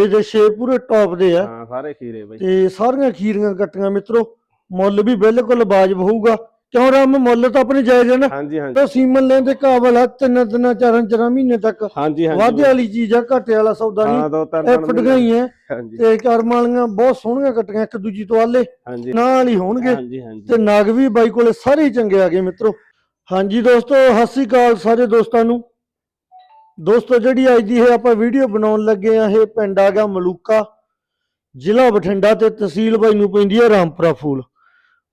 ਇਹ ਦੇ ਛੇ ਪੂਰੇ ਟੌਪ ਦੇ ਆ। ਹਾਂ ਸਾਰੇ ਖੀਰੇ ਬਾਈ। ਤੇ ਸਾਰੀਆਂ ਖੀਰੀਆਂ ਕੱਟੀਆਂ ਮਿੱਤਰੋ ਮੁੱਲ ਵੀ ਬਿਲਕੁਲ ਵਾਜਬ ਹੋਊਗਾ। ਕਿਉਂ ਰਾਮ ਮੁੱਲ ਤਾਂ ਆਪਣੇ ਜਾਇਜ਼ ਹੈ ਨਾ। ਹਾਂਜੀ ਹਾਂਜੀ। ਤਾਂ ਸੀਮਨ ਲੈਣ ਦੇ ਕਾਬਲ ਆ ਤਿੰਨ ਤਿੰਨ ਚਾਰਾਂ ਚਾਰਾਂ ਮਹੀਨੇ ਤੱਕ। ਹਾਂਜੀ ਹਾਂਜੀ ਵਾਧੇ ਵਾਲੀ ਚੀਜ਼ ਆ ਘਾਟੇ ਵਾਲਾ ਸੌਦਾ ਨਹੀਂ। ਹਾਂ ਦੋ ਤਿੰਨ ਇਹ ਫਟੀਆਂ ਹੀ ਤੇ ਕਰਮ ਵਾਲੀਆਂ ਬਹੁਤ ਸੋਹਣੀਆਂ ਕੱਟੀਆਂ ਇੱਕ ਦੂਜੀ ਤੋਂ ਆਲੇ। ਹਾਂਜੀ। ਨਾਲ ਹੀ ਹੋਣਗੇ। ਹਾਂਜੀ ਹਾਂਜੀ। ਤੇ ਨਾਗ ਵੀ ਬਾਈ ਕੋਲੇ ਸਾਰੇ ਚੰਗੇ ਆ ਗਏ ਮਿੱਤਰੋ। ਹਾਂਜੀ ਦੋਸਤੋ ਸਤਿ ਸ੍ਰੀ ਅਕਾਲ ਸਾਰੇ ਦੋਸਤਾਂ ਨੂੰ। ਦੋਸਤੋ, ਜਿਹੜੀ ਅੱਜ ਦੀ ਇਹ ਆਪਾਂ ਵੀਡੀਓ ਬਣਾਉਣ ਲੱਗੇ ਆ ਇਹ ਪਿੰਡ ਆ ਗਿਆ ਮਲੂਕਾ, ਜ਼ਿਲ੍ਹਾ ਬਠਿੰਡਾ ਤੇ ਤਹਿਸੀਲ ਬਾਈ ਨੂੰ ਪੈਂਦੀ ਹੈ ਰਾਮਪੁਰਾ ਫੂਲ।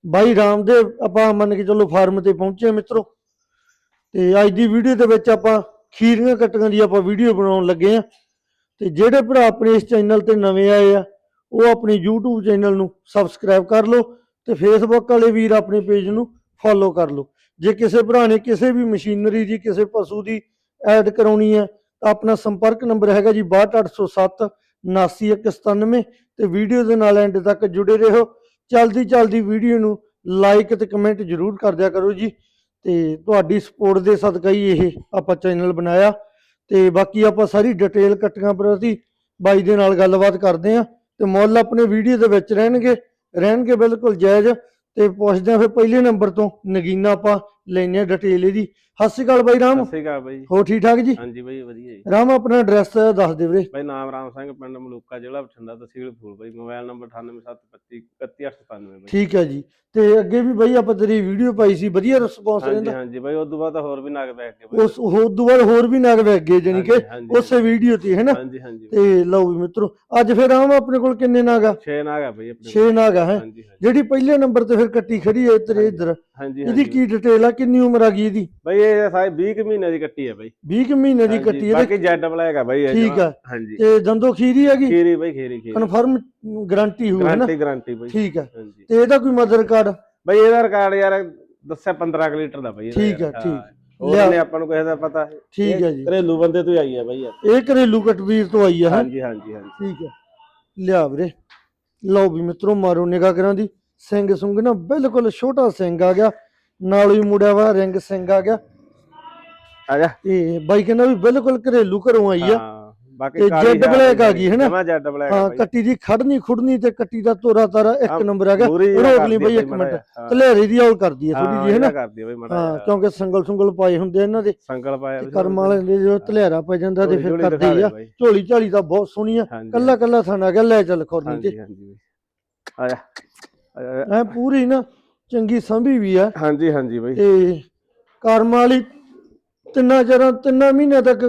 ਬਾਈ ਰਾਮਦੇਵ, ਆਪਾਂ ਮੰਨ ਕੇ ਚੱਲੋ ਫਾਰਮ ਤੇ ਪਹੁੰਚੇ ਮਿੱਤਰੋ। ਤੇ ਅੱਜ ਦੀ ਵੀਡੀਓ ਦੇ ਵਿੱਚ ਆਪਾਂ ਖੀਰੀਆਂ ਕੱਟੀਆਂ ਦੀ ਆਪਾਂ ਵੀਡੀਓ ਬਣਾਉਣ ਲੱਗੇ ਆ ਤੇ ਜਿਹੜੇ ਭਰਾ ਆਪਣੇ ਇਸ ਚੈਨਲ ਤੇ ਨਵੇਂ ਆਏ ਆ, ਉਹ ਆਪਣੇ YouTube ਚੈਨਲ ਨੂੰ ਸਬਸਕ੍ਰਾਈਬ ਕਰ ਲਓ ਤੇ ਫੇਸਬੁੱਕ ਵਾਲੇ ਵੀਰ ਆਪਣੇ ਪੇਜ ਨੂੰ ਫੋਲੋ ਕਰ ਲਓ। ਜੇ ਕਿਸੇ ਭਰਾ ਨੇ ਕਿਸੇ ਵੀ ਮਸ਼ੀਨਰੀ ਦੀ, ਕਿਸੇ ਪਸ਼ੂ ਦੀ ਐਡ ਕਰਾਉਣੀ ਹੈ, ਤਾਂ ਆਪਣਾ ਸੰਪਰਕ ਨੰਬਰ ਹੈਗਾ ਜੀ 62807 79197 ਤੇ ਵੀਡੀਓ ਦੇ ਨਾਲ ਐਂਡ ਤੱਕ ਜੁੜੇ ਰਹੋ। ਚਲਦੀ ਚਲਦੀ ਵੀਡੀਓ ਨੂੰ ਲਾਈਕ ਤੇ ਕਮੈਂਟ ਜਰੂਰ ਕਰ ਦਿਆ ਕਰੋ ਜੀ। ਤੇ ਤੁਹਾਡੀ ਸਪੋਰਟ ਦੇ ਸਦਕਾ ਹੀ ਇਹ ਆਪਾਂ ਚੈਨਲ ਬਣਾਇਆ। ਤੇ ਬਾਕੀ ਆਪਾਂ ਸਾਰੀ ਡਿਟੇਲ ਕੱਟੀਆਂ ਪ੍ਰਤੀ ਬਾਈ ਦੇ ਨਾਲ ਗੱਲਬਾਤ ਕਰਦੇ ਆਂ ਤੇ ਮੁੱਲ ਆਪਣੇ ਵੀਡੀਓ ਦੇ ਵਿੱਚ ਰਹਿਣਗੇ ਰਹਿਣਗੇ ਬਿਲਕੁਲ ਜਾਇਜ਼। ਤੇ ਪੁੱਛਦੇ ਆ ਫਿਰ ਪਹਿਲੇ ਨੰਬਰ ਤੋਂ ਨਗੀਨਾ ਆਪਾਂ ਲੈਨੇ ਆ ਡਿਟੇਲ ਇਹਦੀ ਸਤਿ ਸ਼੍ਰੀ ਅਕਾਲ ਬਾਈ ਰਾਮ। ਸਤਿ ਸ਼੍ਰੀ ਅਕਾਲ ਬਾਈ। ਹੋ ਠੀਕ ਠਾਕ ਜੀ? ਹਾਂਜੀ ਬਾਈ ਵਧੀਆ ਜੀ। ਰਾਮ ਆਪਣਾ ਐਡਰੈਸ ਦੱਸ ਦੇ ਵੀਰੇ। ਬਾਈ ਨਾਮ ਰਾਮ ਸਿੰਘ ਪਿੰਡ ਮਲੂਕਾ ਜ਼ਿਲ੍ਹਾ ਬਠਿੰਡਾ ਤਹਿਸੀਲ ਫੂਲ ਬਾਈ। ਮੋਬਾਈਲ ਨੰਬਰ 9875 31897 ਬਾਈ। ਠੀਕ ਹੈ ਜੀ। ਤੇ ਅੱਗੇ ਵੀ ਬਾਈ ਆਪਾਂ ਤੇਰੀ ਵੀਡੀਓ ਪਾਈ ਸੀ ਵਧੀਆ ਰਿਸਪੌਂਸ ਹਾਂਜੀ ਰਹਿੰਦਾ। ਹਾਂਜੀ ਬਾਈ ਉਸ ਤੋਂ ਬਾਅਦ ਤਾਂ ਹੋਰ ਵੀ ਨਗ ਬੈਠ ਕੇ ਬਾਈ। ਉਸ ਹੋਰ ਤੋਂ ਬਾਅਦ ਹੋਰ ਵੀ ਨਗ ਵਗ ਗਏ ਜਾਨੀ ਕਿ ਹਾਂਜੀ, ਹਾਂਜੀ, ਉਸੇ ਵੀਡੀਓ ਤੇ ਹੈ ਨਾ? ਹਾਂਜੀ ਹਾਂਜੀ ਤੇ ਲਓ ਵੀ ਮਿੱਤਰੋ ਅੱਜ ਫਿਰ ਰਾਮ ਆਪਣੇ ਕੋਲ ਕਿੰਨੇ ਨਗ ਆ? 6 ਨਗ ਆ ਬਾਈ ਆਪਣੇ 6 ਨਗ ਆ ਹੈ? ਹਾਂਜੀ ਹਾਂਜੀ। ਜਿਹੜੀ ਪਹਿਲੇ ਨੰਬਰ ਤੇ ਫਿਰ ਕੱਟੀ ਖੜੀ ਹੈ ਤੇਰੇ ਹਾਂਜੀ। ਇੱਧਰ। ਹਾਂਜੀ ਇਹਦੀ ਹਾਂਜੀ। ਕੀ ਡਿਟੇਲ ਆ? ਕਿੰਨੀ ਉਮਰ ਆ ਗਈ ਇਹਦੀ? ਬਾਈ ਇਹ ਸਾਰੇ 20 ਕੁ ਮਹੀਨੇ ਦੀ ਕੱਟੀ ਹੈ ਬਾਈ। 20 ਕੁ ਮਹੀਨੇ ਦੀ ਕੱਟੀ ਇਹਦੇ ਬਾਕੀ ਜੈਡ ਬਲੈਕ ਆ ਬਾਈ ਇਹ ਠੀਕ। ਆ। ਹਾਂਜੀ। ਤੇ ਦੰਦੋ ਖੀਰੀ ਹੈਗੀ ਖੀਰੀ ਬਾਈ ਖੀਰੀ ਖੀਰੀ। ਕਨਫਰਮ ਗਾਰੰਟੀ ਹੋਊ ਹੈ ਨਾ? ਗਾਰੰਟੀ ਗਾਰੰਟੀ ਬਾਈ। ਠੀਕ ਹੈ ਹਾਂਜੀ। ਤੇ ਇਹਦਾ ਕੋਈ ਮਦਰ ਕਾਰਡ ਬਾਈ ਇਹਦਾ ਰਿਕਾਰਡ ਯਾਰ ਦੱਸਿਆ 15 ਕੁ ਲੀਟਰ ਦਾ ਬਾਈ ਠੀਕ। ਹੈ, ਠੀਕ। ਹਾਂ। ਨਹੀਂ ਆਪਾਂ ਨੂੰ ਕਿਸੇ ਦਾ ਪਤਾ। ਠੀਕ ਹੈ ਜੀ। ਘਰੇਲੂ ਬੰਦੇ ਤੋਂ ਹੀ ਆਈ ਹੈ ਬਾਈ ਇਹ ਘਰੇਲੂ ਕਟਵੀਰ ਤੋਂ ਆਈ ਆ ਹੈ? ਹਾਂਜੀ ਹਾਂਜੀ ਹਾਂਜੀ। ਠੀਕ ਹੈ ਲਿਆ ਵੀਰੇ। ਲਓ ਵੀ ਮਿੱਤਰੋ ਮਾਰੋ ਨਿਗਾਹ ਕਰਾਂ ਦੀ। ਸਿੰਘ ਸੁੰਗ ਨਾ ਬਿਲਕੁਲ ਛੋਟਾ ਸਿੰਘ ਆ ਗਿਆ। ਨਾਲ ਹੀ ਮੁੜਿਆ ਵਾ ਰਿੰਗ ਸਿੰਘ ਆ ਗਿਆ। ਆ ਜਾ ਤੇ ਬਾਈ ਕਹਿੰਦਾ ਵੀ ਬਿਲਕੁਲ ਘਰੇਲੂ ਘਰੋਂ ਆਈ ਆ। ਹਾਂ ਬਾਕੀ ਤੇ ਕਾਲੀ ਜੈਡ ਬਲੈਕ ਆ ਗਈ ਹੈ ਨਾ? ਜਮਾਂ ਜੈਡ ਬਲੈਕ ਹਾਂ ਕੱਟੀ ਦੀ ਖੜਨੀ ਖੁੜਨੀ ਤੇ ਕੱਟੀ ਦਾ ਤੋਰਾ ਤਾਰਾ ਇੱਕ ਨੰਬਰ ਹੈਗਾ ਰੋਕ ਲਈ ਬਈ ਇੱਕ ਮਿੰਟ। ਤਲੇਰੀ ਦੀ ਔਲ ਕਰਦੀ ਹੈ ਥੋੜੀ ਜੀ ਹੈ ਨਾ? ਇਹਦਾ ਕਰਦੀ ਆ ਬਈ ਮਾੜਾ ਹਾਂ। ਕਿਉਂਕਿ ਸੰਗਲ ਸੁੰਗਲ ਪਾਏ ਹੁੰਦੇ ਇਹਨਾਂ ਦੇ। ਸੰਗਲ ਪਾਇਆ ਕਰਮ ਵਾਲੇ ਦੇ ਜਦੋਂ ਤਲੇਰਾ ਪੈ ਜਾਂਦਾ ਤੇ ਫਿਰ ਕਰਦੇ ਦੇ ਆ। ਝੋਲੀ ਝਾਲੀ ਤਾਂ ਬਹੁਤ ਸੋਹਣੀ ਆ। ਹਾਂਜੀ, ਕੱਲਾ ਕੱਲਾ ਥਾਣਾ ਗਿਆ ਲੈ ਚੱਲ ਖੁਰਨੀ ਹਾਂਜੀ ਤੇ। ਹਾਂਜੀ ਬਾਈ। ਆ ਜਾ ਆ ਜਾ। ਐ ਪੂਰੀ ਨਾ। ਚੰਗੀ ਸੰਭੀ ਵੀ ਆ। ਹਾਂਜੀ ਹਾਂਜੀ ਬਾਈ। ਤੇ ਕਰਮ ਵਾਲੀ ਤਿੰਨਾਂ ਚਿਰਾਂ ਤਿੰਨਾਂ ਮਹੀਨਿਆਂ ਤੱਕ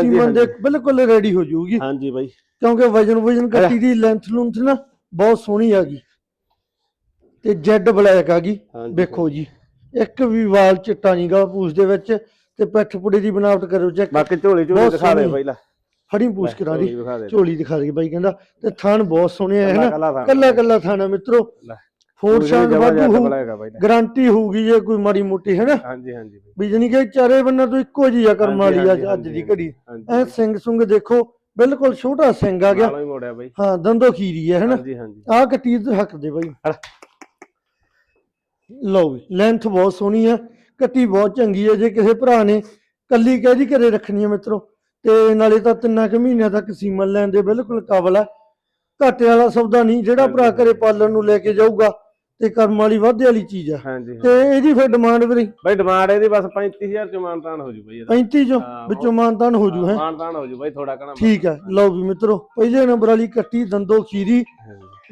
ਸੀਮਨ ਦੇ। ਬਿਲਕੁਲ ਰੈਡੀ ਹੋ ਜਾਊਗੀ। ਹਾਂਜੀ ਬਾਈ। ਕਿਉਂਕਿ ਵਜਨ ਵਜਨ ਕੱਟੀ ਦੀ ਲੈਂਥ ਲੂੰਥ ਨਾ ਬਹੁਤ ਸੋਹਣੀ ਆ ਗਈ। ਤੇ ਜੈਡ ਬਲੈਕ ਆ ਗਈ। ਵੇਖੋ ਜੀ ਇੱਕ ਵੀ ਵਾਲ ਚਿੱਟਾ ਨਹੀਂਗਾ ਪੂਛ ਦੇ ਵਿੱਚ ਤੇ ਪਿੱਠ ਪੁੜੇ ਦੀ ਬਣਾਵਟ ਕਰੋ ਚੈੱਕ। ਬਾਕੀ ਝੋਲੀ ਝੋਲੀ ਦਿਖਾ ਦੇ ਸੋਹਣੀ। ਬਾਈ ਲੈ। ਫੜੀ ਪੂਛ ਕਰਾ ਦੀ। ਝੋਲੀ ਦਿਖਾ ਦੇ ਬਾਈ ਕਹਿੰਦਾ ਤੇ ਥਣ ਬਹੁਤ ਸੋਹਣੇ ਆ ਕੱਲਾ ਥਾਂ। ਕੱਲਾ ਕੱਲਾ ਥਾਣਾ ਮਿੱਤਰੋ। ਲੈ। ਫੋਰ ਪੂਰੀ ਸ਼ਾਨ ਜਮਾਂ ਵਾਧੂ ਆ। ਗਾਰੰਟੀ ਹੋਊਗੀ ਜੇ ਕੋਈ ਮਾੜੀ ਮੋਟੀ ਹੈ ਨਾ ਹਾਂਜੀ ਹਾਂਜੀ ਵੀ ਜਾਨੀ ਕਿ ਚਾਰੇ ਬੰਨਾਂ ਤੋਂ ਇੱਕੋ ਜਿਹੀ ਆ ਕਰਮ ਵਾਲੀ ਹਾਂਜੀ, ਅੱਜ ਦੀ। ਘੜੀ। ਐ ਸਿੰਘ ਸੁੰਗ ਦੇਖੋ ਬਿਲਕੁਲ ਛੋਟਾ ਸਿੰਘ ਆ ਗਿਆ। ਹੀ ਹਾਂ ਦੰਦੋ ਖੀਰੀ ਹੈ ਹਨਾ? ਆਹ ਕੱਟੀ ਹੱਕ ਦੇ ਬਾਈ। ਲਓ ਲੈਂਥ ਬਹੁਤ ਸੋਹਣੀ ਆ। ਕੱਟੀ ਬਹੁਤ ਚੰਗੀ ਹੈ ਜੇ ਕਿਸੇ ਭਰਾ ਨੇ ਕੱਲੀ ਕਹਿਦੀ ਘਰੇ ਰੱਖਣੀ ਹੈ ਮਿੱਤਰੋ ਤੇ ਨਾਲੇ ਤਾਂ ਤਿੰਨਾਂ ਕੁ ਮਹੀਨਿਆਂ ਤੱਕ ਸੀਮਨ ਲੈਣ ਦੇ ਬਿਲਕੁਲ ਕਾਬਲ ਆ। ਘਾਟੇ ਵਾਲਾ ਸੌਦਾ ਨਹੀਂ ਜਿਹੜਾ ਭਰਾ ਘਰੇ ਪਾਲਣ ਨੂੰ ਲੈ ਕੇ ਜਾਊਗਾ ਤੇ ਕਰਮ ਵਾਲੀ ਵਾਧੇ ਵਾਲੀ ਚੀਜ਼ ਆ। ਹਾਂਜੀ ਤੇ ਇਹਦੀ ਫਿਰ ਡਿਮਾਂਡ ਵੀਰੇ ਬਾਈ ਡਿਮਾਂਡ ਇਹਦੀ ਬਸ 35000 ਚ ਮਾਨਤਾਨ ਹੋ ਜੂ ਬਾਈ ਇਹਦਾ। 35 ਚੋਂ? ਹਾਂ, ਵਿੱਚੋਂ ਮਾਨਤਾਨ ਹੋ ਜੂ ਹੈ ਮਾਨਤਾਨ ਹੋ ਜੂ ਬਾਈ ਥੋੜਾ ਕਣਾ ਠੀਕ ਹੈ ਲਓ ਵੀ ਮਿੱਤਰੋ ਪਹਿਲੇ ਨੰਬਰ ਵਾਲੀ ਕੱਟੀ ਦੰਦੋ ਖੀਰੀ।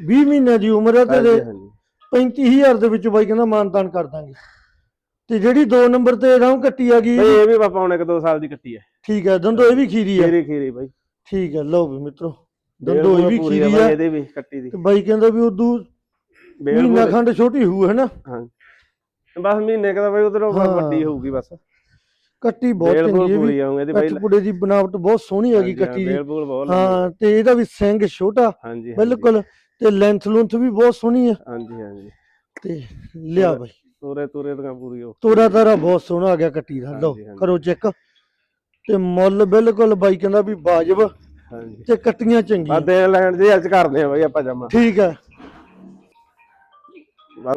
20 ਮਹੀਨਿਆਂ ਦੀ ਉਮਰ ਹੈ ਤੇ ਹਾਂਜੀ ਇਹਦੇ ਹਾਂਜੀ। 35000 ਦੇ ਵਿੱਚ ਬਾਈ ਕਹਿੰਦਾ ਮਾਨਤਾਨ ਕਰ ਦਾਂਗੇ। ਤੇ ਜਿਹੜੀ 2 ਨੰਬਰ ਤੇ ਰਾਮ ਕੱਟੀ ਆ ਗਈ। ਬਾਈ ਇਹ ਵੀ ਪਾਪਾ ਹੁਣ ਇੱਕ ਦੋ ਸਾਲ ਦੀ ਕੱਟੀ ਹੈ ਠੀਕ ਹੈ ਦੰਦੋ ਇਹ ਵੀ ਖੀਰੀ ਹੈ ਖੀਰੀ ਖੀਰੀ ਬਾਈ। ਠੀਕ ਹੈ ਲਓ ਵੀ ਮਿੱਤਰੋ ਦੰਦੋ ਇਹ ਵੀ ਪੂਰੀ ਖੀਰੀ ਬਾਈ ਆ। ਇਹਦੇ ਵੀ ਕੱਟੀ ਦੀ। ਤੇ ਬਾਈ ਕਹਿੰਦਾ ਵੀ ਉਦੋਂ ਬੇਲ ਮਹੀਨਾ ਖੰਡ ਛੋਟੀ ਹੋਊ ਹੈ ਨਾ? ਹਾਂ ਬਸ ਮਹੀਨੇ ਕਦਾ ਬਾਈ ਉਧਰੋਂ ਹਾਂ। ਵੱਡੀ ਹੋਊਗੀ ਬਸ। ਕੱਟੀ ਬਹੁਤ ਬੇਲ ਚੰਗੀ ਹੈ ਪੂਰੀ ਵੀ। ਆਉਂਗੀ ਇਹਦੀ ਬਾਈ ਦੀ ਬਣਾਵਟ ਬਹੁਤ ਸੋਹਣੀ ਹੈਗੀ ਕੱਟੀ ਦੀ। ਬੇਲ ਬੂਲ ਬਹੁਤ ਲੰਮੀ ਹਾਂ ਤੇ ਇਹਦਾ ਵੀ ਸਿੰਘ ਛੋਟਾ ਹਾਂਜੀ ਹਾਂਜੀ, ਬਿਲਕੁਲ। ਤੇ ਲੈਂਥ ਲੂੰਥ ਵੀ ਬਹੁਤ ਸੋਹਣੀ ਹੈ। ਹਾਂਜੀ ਹਾਂਜੀ। ਤੇ ਲਿਆ ਬਾਈ। ਤੋਰੇ ਤੋਰੇ ਤਾਂ ਪੂਰੀ ਹੋ ਤੋਰਾ ਤਾਰਾ ਬਹੁਤ ਸੋਹਣਾ ਆ ਗਿਆ ਕੱਟੀ ਦਾ। ਲਓ ਹਾਂਜੀ, ਹਾਂਜੀ। ਕਰੋ ਚੈੱਕ। ਤੇ ਮੁੱਲ ਬਿਲਕੁਲ ਬਾਈ ਕਹਿੰਦਾ ਵੀ ਵਾਜਬ। ਹਾਂਜੀ। ਤੇ ਕੱਟੀਆਂ ਬਸ ਚੰਗੀਆਂ ਦੇਣ ਲੈਣ ਦੀ ਅੱਜ ਕਰਦੇ ਆ ਬਾਈ ਆਪਾਂ ਜਮਾ। ਠੀਕ ਹੈ।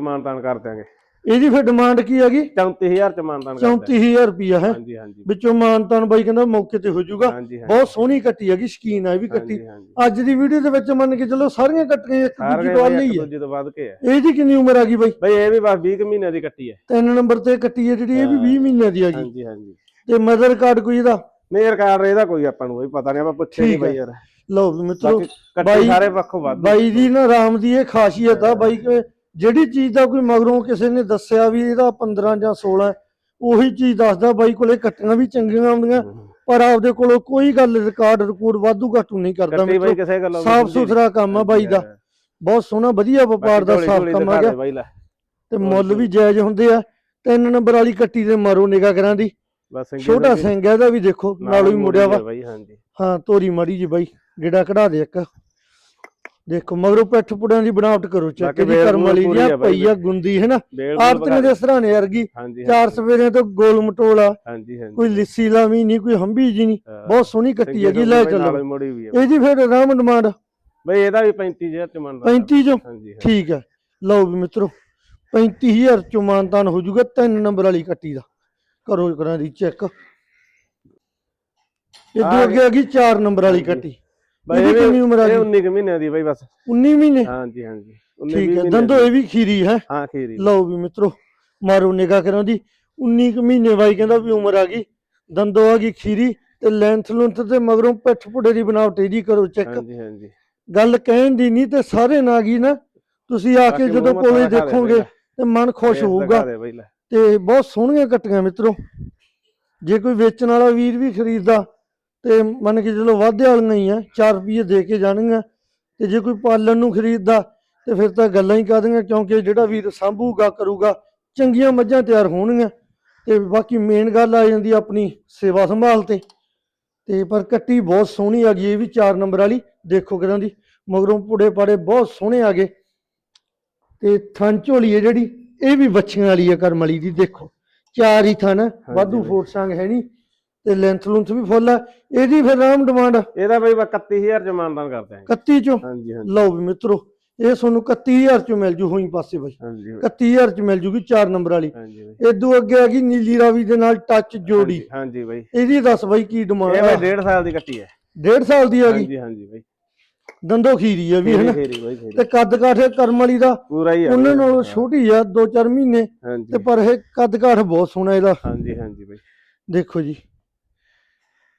ਮਾਨਤਾਨ ਕਰ ਦਿਆਂਗੇ। ਇਹਦੀ ਫਿਰ ਡਿਮਾਂਡ ਕੀ ਹੈਗੀ? 34000 ਚ ਮਾਨਦਾਨ ਕਰਦੇ 34000 ਰੁਪਿਆ ਹੈ? ਹਾਂਜੀ ਹਾਂਜੀ। ਵਿੱਚੋਂ ਮਾਨਤਾਨ ਬਾਈ ਕਹਿੰਦਾ ਮੌਕੇ ਤੇ ਹੋ ਜਾਊਗਾ। ਬਹੁਤ ਸੋਹਣੀ ਕੱਟੀ ਹੈਗੀ ਸ਼ਕੀਨ ਆ ਇਹ ਵੀ ਕੱਟੀ। ਅੱਜ ਦੀ ਵੀਡੀਓ ਦੇ ਵਿੱਚ ਮੰਨ ਕੇ ਚੱਲੋ ਸਾਰੀਆਂ ਕੱਟੀਆਂ ਇੱਕ ਦੂਜੀ ਤੋਂ ਇੱਕ ਹੈ। ਦੂਜੇ ਤੋਂ ਵੱਧ ਕੇ ਹੈ। ਇਹਦੀ ਕਿੰਨੀ ਉਮਰ ਆ ਗਈ ਬਾਈ? ਬਈ ਇਹ ਵੀ ਬਸ 20 ਕੁ ਮਹੀਨਿਆਂ ਦੀ ਕੱਟੀ ਹੈ। ਤਿੰਨ ਨੰਬਰ ਤੇ ਕੱਟੀ ਹੈ ਜਿਹੜੀ ਇਹ ਵੀ 20 ਮਹੀਨਿਆਂ ਦੀ ਹੈਗੀ ਹਾਂਜੀ ਹਾਂਜੀ। ਤੇ ਮਦਰ ਕਾਰਡ ਕੋਈ ਇਹਦਾ? ਨਹੀਂ ਰਿਕਾਰਡ ਇਹਦਾ ਕੋਈ ਆਪਾਂ ਨੂੰ ਕੋਈ ਪਤਾ ਨਹੀਂ ਆਪਾਂ ਪੁੱਛੇ ਨਹੀਂ। ਬਈ ਯਾਰ। ਲਓ ਵੀ ਮਿੱਤਰੋ ਬਾਈ- ਸਾਰੇ ਪੱਖੋਂ ਵੱਧ। ਬਾਈ ਦੀ ਨਾ ਰਾਮ ਦੀ ਇਹ ਖਾਸੀਅਤ ਆ। ਬਾਈ ਕਿ ਜਿਹੜੀ ਚੀਜ਼ ਦਾ ਕੋਈ ਮਗਰੋਂ ਕਿਸੇ ਨੇ ਦੱਸਿਆ ਵੀ ਇਹਦਾ 15 ਜਾਂ 16 ਹੈ, ਉਹੀ ਚੀਜ਼ ਦੱਸਦਾ ਬਾਈ ਕੋਲੇ ਕੱਟੀਆਂ ਵੀ ਚੰਗੀਆਂ ਆਉਂਦੀਆਂ ਪਰ ਆਪਦੇ ਕੋਲੋਂ ਕੋਈ ਗੱਲ ਰਿਕਾਰਡ ਰਿਕੂਡ ਵਾਧੂ ਘਾਟੂ ਨਹੀਂ ਕਰਦਾ ਵੀ ਸਾਫ਼। ਸੁਥਰਾ ਕੰਮ ਆ ਬਾਈ ਦਾ। ਬਹੁਤ ਸੋਹਣਾ ਵਧੀਆ ਵਪਾਰ ਦਾ ਸਾਫ਼ ਕੰਮ ਆ ਗਿਆ ਤੇ ਮੁੱਲ ਵੀ ਜਾਇਜ਼ ਹੁੰਦੇ ਆ। ਤਿੰਨ ਨੰਬਰ ਵਾਲੀ ਕੱਟੀ ਦੇ ਮਾਰੋ ਨਿਗਾ ਕਰਾਂ ਦੀ ਛੋਟਾ ਸਿੰਘ ਇਹਦਾ ਵੀ ਦੇਖੋ ਨਾਲ ਹੀ ਮੁੜਿਆ ਵਾ। ਹਾਂ ਤੋਰੀ ਮਾੜੀ ਜੀ ਬਾਈ ਗੇੜਾ ਕਢਾ ਦੇ ਇੱਕ। ਦੇਖੋ ਮਗਰੋਂ ਪਿੱਠ ਪੁੜਿਆਂ ਦੀ ਬਣਾਵਟ ਕਰੋ ਚੱਕ ਦੀ ਕਰਮ ਵੂਲ ਜਾਂ ਬਾਈ ਪਈਆ ਗੁੰਦੀ ਹੈ ਨਾ? ਤੇ ਦੇ ਸਰਾਣੇ ਵਰਗੀ। ਚਾਰ ਸਵੇਰੇ ਤੋਂ ਗੋਲ ਮਟੋਲਾ ਕੋਈ ਲਿੱਸੀ ਲਾਵੀ ਨਹੀਂ ਕੋਈ ਹੰਬੀ ਜੀ ਨਹੀਂ। ਬਹੁਤ ਸੋਹਣੀ ਕੱਟੀ ਹੈਗੀ ਲੈ ਚੱਲੋ। ਹੀ ਮੁੜੀ ਵੀ ਹੈ ਇਹਦੀ ਫਿਰ ਆਰਾਮ ਡਿਮਾਂਡ। ਬਈ ਇਹਦਾ ਵੀ 35000 ਚ ਮੰਨਦਾ। 35 ਚੋਂ? ਹਾਂਜੀ ਹਾਂ। ਠੀਕ ਹੈ ਲਓ ਵੀ ਮਿੱਤਰੋ 35000 ਚੋਂ ਮਾਨਤਾਨ ਹੋ ਜਾਊਗਾ ਤਿੰਨ ਨੰਬਰ ਵਾਲੀ ਕੱਟੀ ਦਾ। ਕਰੋ ਕਰਾਂ ਦੀ ਚੈੱਕ। ਇਹ ਦੋ ਅੱਗੇ ਆ ਗਈ 4 ਨੰਬਰ ਵਾਲੀ। ਕੱਟੀ। ਇਹਦੀ ਇਹ ਕਿੰਨੀ ਉਮਰ ਆ ਇਹ ਗਈ 19 ਕੁ ਮਹੀਨਿਆਂ ਦੀ ਬਈ ਬਸ। 19 ਮਹੀਨੇ? ਹਾਂਜੀ ਹਾਂਜੀ। 19 ਠੀਕ ਹੈ ਮਹੀਨਿਆਂ ਦੰਦੋ। ਇਹ ਵੀ ਖੀਰੀ ਹੈ। ਹਾਂ ਖੀਰੀ। ਲਓ ਵੀ ਮਿੱਤਰੋ ਮਾਰੋ ਨਿਗਾਹ ਕਰਾਂ ਦੀ 19 ਕੁ ਮਹੀਨੇ ਬਾਈ ਕਹਿੰਦਾ ਵੀ ਉਮਰ ਆ ਗਈ। ਦੰਦੋ ਆ ਗਈ ਖੀਰੀ ਤੇ ਲੈਂਥ ਲੁੰਥ ਤੇ ਮਗਰੋਂ ਪਿੱਠ ਪੁੜੇ ਦੀ ਬਣਾਵਟ ਇਹਦੀ ਕਰੋ ਚੈੱਕ ਹਾਂਜੀ ਹਾਂਜੀ। ਗੱਲ ਕਹਿਣ ਦੀ ਨਹੀਂ ਤੇ ਸਾਰੇ ਨਾ ਗਈ ਨਾ। ਤੁਸੀਂ ਆ ਕੇ ਬਾਕੀ ਜਦੋਂ ਮੂੰਹ ਕੋਲੇ ਦੇਖੋਗੇ ਪਹਿਲਾਂ। ਤੇ ਮਨ ਖੁਸ਼ ਹੋਊਗਾ। ਦਿਖਾ ਦੇ ਬਈ ਲੈ। ਤੇ ਬਹੁਤ ਸੋਹਣੀਆਂ ਕੱਟੀਆਂ ਮਿੱਤਰੋ। ਜੇ ਕੋਈ ਵੇਚਣ ਵਾਲਾ ਵੀਰ ਵੀ ਖਰੀਦਦਾ ਤੇ ਮੰਨ ਕੇ ਚਲੋ ਵਾਧੇ ਵਾਲੀਆਂ ਹੀ ਆ 4 ਰੁਪਏ ਦੇ ਕੇ ਜਾਣਗੀਆਂ। ਤੇ ਜੇ ਕੋਈ ਪਾਲਣ ਨੂੰ ਖਰੀਦਦਾ ਤੇ ਫਿਰ ਤਾਂ ਗੱਲਾਂ ਹੀ ਕਰਦੀਆਂ ਕਿਉਂਕਿ ਜਿਹੜਾ ਵੀਰ ਸਾਂਭੂਗਾ ਕਰੂਗਾ ਚੰਗੀਆਂ ਮੱਝਾਂ ਤਿਆਰ ਹੋਣਗੀਆਂ। ਤੇ ਬਾਕੀ ਮੇਨ ਗੱਲ ਆ ਜਾਂਦੀ ਆ ਆਪਣੀ ਸੇਵਾ ਸੰਭਾਲ ਤੇ। ਤੇ ਪਰ ਕੱਟੀ ਬਹੁਤ ਸੋਹਣੀ ਆ ਗਈ ਇਹ ਵੀ 4 ਨੰਬਰ ਵਾਲੀ ਦੇਖੋ ਕਿਦਾਂ ਦੀ। ਮਗਰੋਂ ਪੁੜੇ ਪਾੜੇ ਬਹੁਤ ਸੋਹਣੇ ਆ ਗਏ। ਤੇ ਥਣ ਝੋਲੀ ਹੈ ਜਿਹੜੀ ਇਹ ਵੀ ਬੱਚੀਆਂ ਵਾਲੀ ਹੈ ਕਰਮ ਵਾਲੀ ਦੀ ਦੇਖੋ। ਚਾਰ ਹੀ ਥਣ ਵਾਧੂ ਬਾਈ। ਫੋਟ ਸੰਗ ਹੈ ਨਹੀਂ ਤੇ ਲੈਂਥ ਲੁੰਥ ਵੀ ਫੁੱਲ ਆ। ਇਹਦੀ ਫਿਰ ਰਾਮ ਡਿਮਾਂਡ ਇਹਦਾ ਬਈ ਬਸ 31000 ਚ ਮਾਨਦਾਨ ਕਰਦੇ ਆਂ 31 ਚੋਂ? ਹਾਂਜੀ ਹਾਂਜੀ। ਲਓ ਵੀ ਮਿੱਤਰੋ ਇਹ ਤੁਹਾਨੂੰ 31000 ਚੋਂ ਮਿਲ ਜੂ ਹੋਈ ਪਾਸੇ ਬਾਈ ਹਾਂਜੀ 31000 ਚ ਮਿਲ ਜੂਗੀ 4 ਨੰਬਰ ਵਾਲੀ। ਹਾਂਜੀ ਬਈ। ਇਦੋਂ ਅੱਗੇ ਆ ਗਈ ਨੀਲੀ ਰਾਵੀ ਦੇ ਨਾਲ ਟੱਚ ਜੋੜੀ। ਹਾਂਜੀ, ਬਈ। ਇਹਦੀ ਦੱਸ ਬਾਈ ਕੀ ਡਿਮਾਂਡ ਇਹ ਬਈ 1.5 ਸਾਲ ਦੀ ਕੱਟੀ ਹੈ। ਡੇਢ ਸਾਲ ਦੀ ਆ ਗਈ। ਹਾਂਜੀ ਹਾਂਜੀ ਬਈ। ਦੰਦੋ ਖੀਰੀ ਆ ਵੀ ਹੈ ਤੇ ਕੱਦ ਕਾਠ ਕਰਮ ਵਾਲੀ ਦਾ। ਪੂਰਾ ਹੀ ਆ ਉਹਨਾਂ। ਨਾਲੋਂ ਛੋਟੀ ਆ 2-4 ਮਹੀਨੇ। ਤੇ ਪਰ ਇਹ ਕੱਦ ਕਾਠ ਬਹੁਤ ਸੋਹਣਾ ਇਹਦਾ। ਹਾਂਜੀ ਹਾਂਜੀ ਬਈ। ਦੇਖੋ ਜੀ।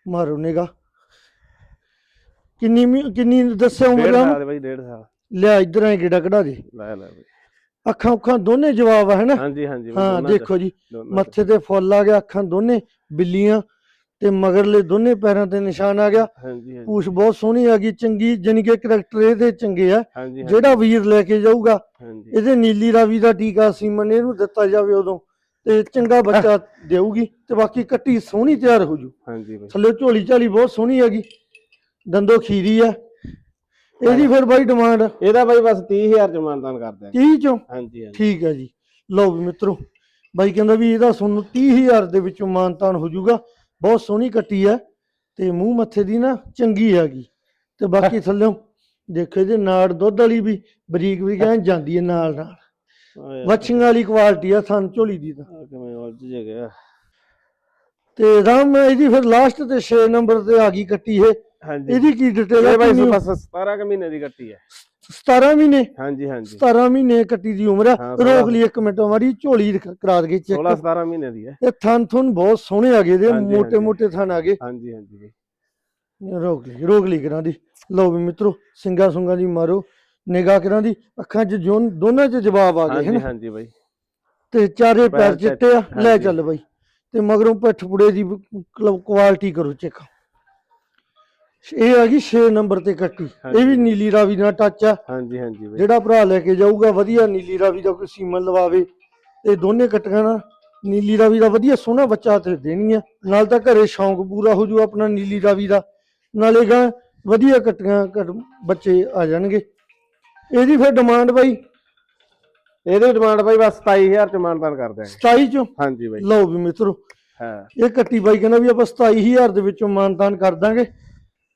ਮਾਰੋ ਨਿਗਾ। ਕਿੰਨੀ ਮੀ- ਕਿੰਨੀ ਦੱਸਿਆ ਉਮਰ 1.5 ਦਾ? ਸਾਲ ਬਈ 1.5 ਸਾਲ। ਲਿਆ ਇਧਰ ਐ ਗੇੜਾ ਕਢਾ ਦੇ। ਲੈ ਲੈ ਬਈ। ਅੱਖਾਂ ਉੱਖਾਂ ਦੋਨੇ ਜਵਾਬ ਆ ਹੈਨਾ ਹਾਂਜੀ ਹਾਂਜੀ ਬਈ, ਹਾਂ ਦੋਨਾਂ ਚ- ਦੇਖੋ ਜੀ ਦੋਨਾਂ ਚ। ਮੱਥੇ ਤੇ ਫੁੱਲ ਆ ਗਿਆ ਅੱਖਾਂ ਦੋਨੇ ਬਿੱਲੀਆਂ ਤੇ ਮਗਰਲੇ ਦੋਨੇ ਪੈਰਾਂ ਤੇ ਨਿਸ਼ਾਨ ਆ ਗਿਆ। ਹਾਂਜੀ ਹਾਂਜੀ। ਪੂਛ ਬਹੁਤ ਸੋਹਣੀ ਆ ਗਈ ਚੰਗੀ ਜਾਣੀ ਕਿ ਕਰੈਕਟਰ ਇਹਦੇ ਚੰਗੇ ਆ। ਹਾਂਜੀ। ਜਿਹੜਾ ਵੀਰ ਲੈ ਕੇ ਜਾਊਗਾ ਹਾਂਜੀ। ਇਹਦੇ ਨੀਲੀ ਰਾਵੀ ਦਾ ਟੀਕਾ ਸੀਮਨ ਇਹਨੂੰ ਦਿੱਤਾ ਜਾਵੇ ਉਦੋਂ। ਤੇ ਚੰਗਾ ਬੱਚਾ ਦੇਊਗੀ ਤੇ ਬਾਕੀ ਕੱਟੀ ਸੋਹਣੀ ਤਿਆਰ ਹੋ ਜੂ। ਹਾਂਜੀ ਬਈ। ਥੱਲੇ ਝੋਲੀ ਝਾਲੀ ਬਹੁਤ ਸੋਹਣੀ ਹੈਗੀ। ਦੰਦੋ ਖੀਰੀ ਆ। ਇਹਦੀ ਫਿਰ ਬਾਈ ਡਿਮਾਂਡ ਇਹਦਾ ਬਈ ਬਸ 30000 ਚ ਮਾਨਦਾਨ ਕਰਦੇ ਆਂ। 30 ਚੋਂ? ਹਾਂਜੀ ਹਾਂਜੀ। ਠੀਕ ਹੈ ਜੀ। ਲਓ ਵੀ ਮਿੱਤਰੋ ਬਾਈ ਕਹਿੰਦਾ ਵੀ ਇਹਦਾ ਤੁਹਾਨੂੰ 30000 ਦੇ ਵਿੱਚੋਂ ਮਾਨਤਾਨ ਹੋ ਜਾਊਗਾ ਬਹੁਤ ਸੋਹਣੀ ਕੱਟੀ ਹੈ ਤੇ ਮੂੰਹ ਮੱਥੇ ਦੀ ਨਾ ਚੰਗੀ ਹੈਗੀ। ਤੇ ਬਾਕੀ ਥੱਲੋਂ ਦੇਖੋ ਇਹਦੇ ਨਾੜ ਦੁੱਧ ਵਾਲੀ ਵੀ ਬਰੀਕ ਵੀ ਐਂ ਜਾਂਦੀ ਹੈ ਨਾਲ ਨਾਲ ਵੱਛੀਆਂ ਵਾਲੀ ਕੁਆਲਿਟੀ ਆ ਥਣ ਝੋਲੀ ਦੀ ਤਾਂ। ਕਿਵੇਂ ਉਲਝ ਜਿਹਾ ਗਿਆ। ਤੇ ਰਾਮ ਇਹਦੀ ਫਿਰ ਲਾਸਟ ਤੇ 6 ਨੰਬਰ ਤੇ ਆ ਗਈ ਕੱਟੀ ਹੈ ਹਾਂਜੀ। ਇਹਦੀ ਕੀ ਡਿਟੇਲ ਹੈ ਬਾਈ ਬਸ 17 ਕ ਮਹੀਨੇ ਦੀ ਕੱਟੀ ਹੈ 17 ਮਹੀਨੇ? ਹਾਂਜੀ ਹਾਂਜੀ। 17 ਮਹੀਨੇ ਕੱਟੀ ਦੀ ਉਮਰ ਹੈ ਰੋਕ ਲਈ ਇੱਕ ਮਿੰਟ ਮਾਰੀ ਝੋਲੀ ਕਰਾ ਦੇ ਚੈੱਕ 16 17 ਮਹੀਨੇ ਦੀ ਹੈ ਇਹ ਥਣ ਥੁਣ ਬਹੁਤ ਸੋਹਣੇ ਆ ਗਏ ਦੇ ਮੋਟੇ ਮੋٹے ਥਣ ਆ ਗਏ। ਹਾਂਜੀ ਹਾਂਜੀ। ਰੋਕ ਲਈ ਰੋਕ ਲਈ ਕਰਾਂ ਦੀ। ਲਓ ਵੀ ਮਿੱਤਰੋ ਸਿੰਘਾ ਸੁੰਗਾ ਦੀ ਮਾਰੋ। ਨਿਗਾਹ ਕਰਾਂ ਦੀ? ਅੱਖਾਂ 'ਚ ਜੋ ਦੋਨਾਂ 'ਚ ਜਵਾਬ ਆ ਗਏ ਹਾਂਜੀ ਹਨ? ਹਾਂਜੀ ਬਈ। ਤੇ ਚਾਰੇ ਪੈਰ ਪੈਰ ਚਿੱਟੇ, ਚਿੱਟੇ ਆ। ਲੈ ਹਾਂਜੀ। ਚੱਲ ਬਾਈ। ਤੇ ਮਗਰੋਂ ਪਿੱਠ ਪੁੜੇ ਦੀ ਕੁਆਲਿਟੀ ਕਰੋ ਚੈੱਕ। ਇਹ ਆ ਗਈ 6 ਨੰਬਰ ਤੇ ਕੱਟੀ। ਇਹ ਵੀ ਹਾਂਜੀ। ਨੀਲੀ ਰਾਵੀ ਨਾਲ ਟੱਚ ਆ। ਹਾਂਜੀ ਹਾਂਜੀ ਬਈ। ਜਿਹੜਾ ਭਰਾ ਲੈ ਕੇ ਜਾਊਗਾ ਵਧੀਆ ਨੀਲੀ ਰਾਵੀ ਦਾ ਕੋਈ ਸੀਮਨ ਲਵਾਵੇ। ਤੇ ਦੋਨੇ ਕੱਟੀਆਂ ਨਾ ਨੀਲੀ ਰਾਵੀ ਦਾ ਵਧੀਆ ਸੋਹਣਾ ਬੱਚਾ ਤੇ ਦੇਣੀ ਆ। ਨਾਲ ਤਾਂ ਘਰੇ ਸ਼ੌਂਕ ਪੂਰਾ ਹੋ ਜੂ ਆਪਣਾ ਨੀਲੀ ਰਾਵੀ ਦਾ। ਨਾਲੇ ਗਾ ਵਧੀਆ ਕੱਟੀਆਂ ਕੱਟ- ਬੱਚੇ ਆ ਜਾਣਗੇ। ਇਹਦੀ ਫਿਰ ਡਿਮਾਂਡ ਬਾਈ? ਇਹਦੀ ਡਿਮਾਂਡ ਬਈ ਬਸ 27000 ਚ ਮਾਨਦਾਨ ਕਰ ਦਿਆਂਗੇ 27 ਚੋਂ? ਹਾਂਜੀ ਬਈ। ਲਓ ਵੀ ਮਿੱਤਰੋ ਹਾਂ। ਇਹ ਕੱਟੀ ਬਾਈ ਕਹਿੰਦਾ ਵੀ ਆਪਾਂ 27000 ਦੇ ਵਿੱਚੋਂ ਮਾਨਤਾਨ ਕਰ ਦਾਂਗੇ।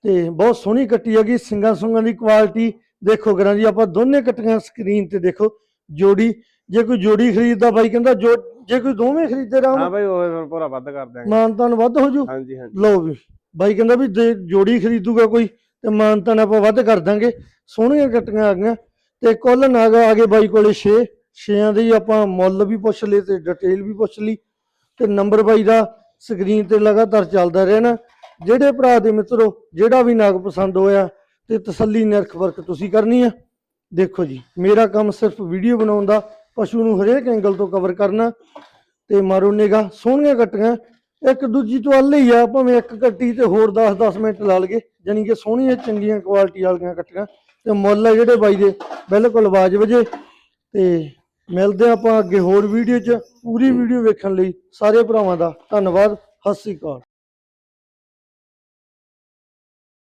ਤੇ ਬਹੁਤ ਸੋਹਣੀ ਕੱਟੀ ਹੈਗੀ ਸਿੰਗਾਂ ਸੁੰਗਾਂ ਦੀ ਕੁਆਲਿਟੀ ਦੇਖੋ ਕਰਾਂ ਜੀ ਆਪਾਂ ਦੋਨੇ ਕੱਟੀਆਂ ਸਕਰੀਨ ਤੇ ਦੇਖੋ ਜੋੜੀ। ਜੇ ਕੋਈ ਜੋੜੀ ਖਰੀਦਦਾ ਬਾਈ ਕਹਿੰਦਾ ਜੋ ਜੇ ਕੋਈ ਦੋਵੇਂ ਖਰੀਦੇ ਹਾਂ ਰਾਮ ਬਾਈ ਉਹ ਫਿਰ ਪੂਰਾ ਵੱਧ ਕਰ ਦਿਆਂਗੇ। ਮਾਨਤਾਨ ਵੱਧ ਹੋ ਜੂ। ਹਾਂਜੀ ਹਾਂਜੀ। ਲਓ ਵੀ ਬਾਈ ਕਹਿੰਦਾ ਵੀ ਜੇ ਜੋੜੀ ਖਰੀਦੂਗਾ ਕੋਈ ਤੇ ਮਾਨਤਾਨ ਆਪਾਂ ਵੱਧ ਕਰ ਦਾਂਗੇ। ਸੋਹਣੀਆਂ ਕੱਟੀਆਂ ਆ ਗਈਆਂ। ਤੇ ਕੁੱਲ ਨਾਗ ਆ ਗਏ ਬਾਈ ਕੋਲੇ 6 ਛੇਆਂ ਦੇ ਆਪਾਂ ਮੁੱਲ ਵੀ ਪੁੱਛ ਲਏ ਤੇ ਡਿਟੇਲ ਵੀ ਪੁੱਛ ਲਈ। ਤੇ ਨੰਬਰ ਬਾਈ ਦਾ ਸਕਰੀਨ ਤੇ ਲਗਾਤਾਰ ਚੱਲਦਾ ਰਹਿਣਾ। ਜਿਹੜੇ ਭਰਾ ਦੇ ਮਿੱਤਰੋ, ਜਿਹੜਾ ਵੀ ਨਾਗ ਪਸੰਦ ਹੋਇਆ ਤੇ ਤਸੱਲੀ ਨਿਰਖ ਵਰਕ ਤੁਸੀਂ ਕਰਨੀ ਆ। ਦੇਖੋ ਜੀ, ਮੇਰਾ ਕੰਮ ਸਿਰਫ ਵੀਡੀਓ ਬਣਾਉਣ ਦਾ, ਪਸ਼ੂ ਨੂੰ ਹਰੇਕ ਐਂਗਲ ਤੋਂ ਕਵਰ ਕਰਨਾ ਤੇ ਮਾਰੋ ਨਿਗਾ ਸੋਹਣੀਆਂ ਕੱਟੀਆਂ ਇੱਕ ਦੂਜੀ ਤੋਂ ਅੱਲ ਹੀ ਆ, ਭਾਵੇਂ ਇੱਕ ਕੱਟੀ ਤੇ ਹੋਰ 10-10 ਮਿੰਟ ਲਾ ਲਗੇ ਜਾਣੀ ਕਿ ਸੋਹਣੀਆਂ, ਚੰਗੀਆਂ ਕੁਆਲਿਟੀ ਵਾਲੀਆਂ ਕੱਟੀਆਂ ਤੇ ਮੁੱਲ ਆ ਜਿਹੜੇ ਬਾਈ ਦੇ, ਬਿਲਕੁਲ ਵਾਜਬ ਜੇ। ਤੇ ਮਿਲਦੇ ਆਪਾਂ ਅੱਗੇ ਹੋਰ ਵੀਡੀਓ 'ਚ, ਪੂਰੀ ਵੀਡੀਓ ਵੇਖਣ ਲਈ ਸਾਰੇ ਭਰਾਵਾਂ ਦਾ ਧੰਨਵਾਦ। ਸਤਿ ਸ੍ਰੀ ਅਕਾਲ।